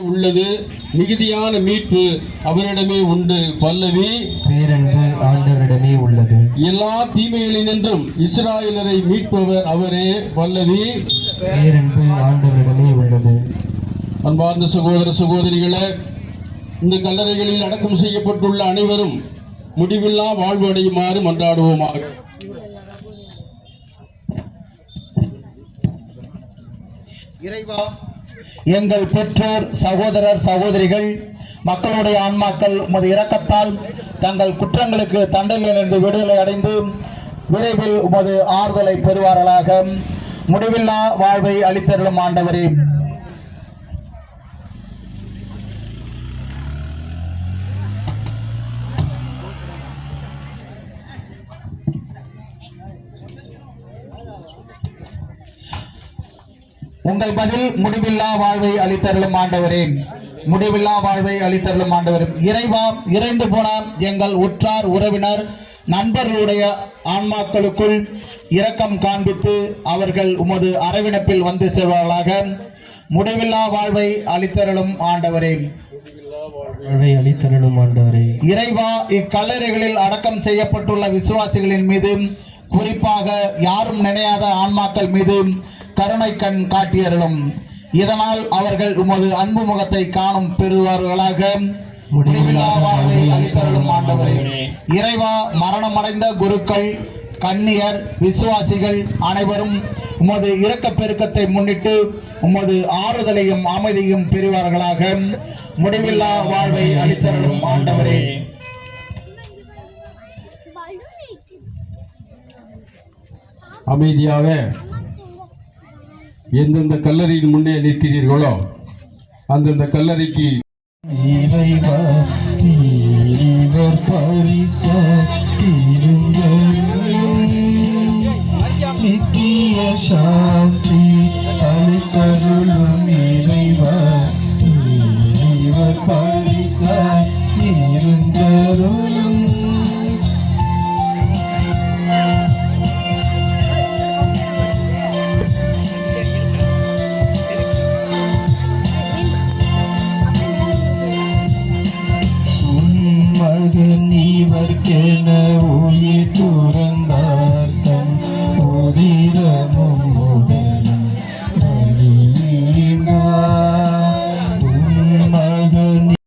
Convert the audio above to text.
உள்ளது. மிகுதியான மீட்பு அவரிடமே உண்டு. பல்லவி பேரன்பு ஆண்டவரிடமே உள்ளது. எல்லா தீமைகளினின்றும் இஸ்ராயலரை மீட்பவர் அவரே. பல்லவி பேரன்பு ஆண்டவரிடமே உள்ளது. அன்பார்ந்த சகோதர சகோதரிகளே இந்த கல்லறைகளில் அடக்கம் செய்யப்பட்டுள்ள அனைவரும் முடிவில்லா வாழ்வு அடையுமாறு மன்றாடுவோமாக. இறைவா எங்கள் பெற்றோர் சகோதரர் சகோதரிகள் மக்களுடைய ஆன்மாக்கள் உமது இரக்கத்தால் தங்கள் குற்றங்களுக்கு தண்டனையிலிருந்து விடுதலை அடைந்து விரைவில் உமது ஆறுதலை பெறுவார்களாக. முடிவில்லா வாழ்வை அளித்தருளும் ஆண்டவரே. உங்கள் பதில் முடிவில்லா வாழ்வை அளித்தருளும் ஆண்டவரே. முடிவில்லா வாழ்வை அளித்தருளும் ஆண்டவரே. இறைவா இறைந்து போன எங்கள் உற்றார் உறவினர் நண்பர்களுடைய ஆன்மாக்களுக்குள் இரக்கம் காண்பித்து அவர்கள் உமது அரவணைப்பில் வந்து செல்வார்களாக முடிவில்லா வாழ்வை அளித்தருளும் ஆண்டவரே. வாழ்வை அளித்தருளும் ஆண்டவரே. இறைவா இக்கல்லறைகளில் அடக்கம் செய்யப்பட்டுள்ள விசுவாசிகளின் மீது குறிப்பாக யாரும் நினையாத ஆன்மாக்கள் மீது கருணை கண் காட்டியருளும். இதனால் அவர்கள் உமது அன்பு முகத்தை காணும் பெறுவார்களாக. முடிவில்லா வாழ்வை அளித்தருளும் ஆண்டவரே. இறைவா மரணமடைந்த குருக்கள் கன்னியர் விசுவாசிகள் அனைவரும் உமது இரக்கப் பெருக்கத்தை முன்னிட்டு உமது ஆறுதலையும் அமைதியும் பெறுவார்களாக. முடிவில்லா வாழ்வை அளித்தருளும் ஆண்டவரே. அமைதியாக எந்தெந்த கல்லறையின் முன்னே நிற்கிறீர்களோ அந்தந்த கல்லறைக்கு சாந்தி அளித்தருளும்.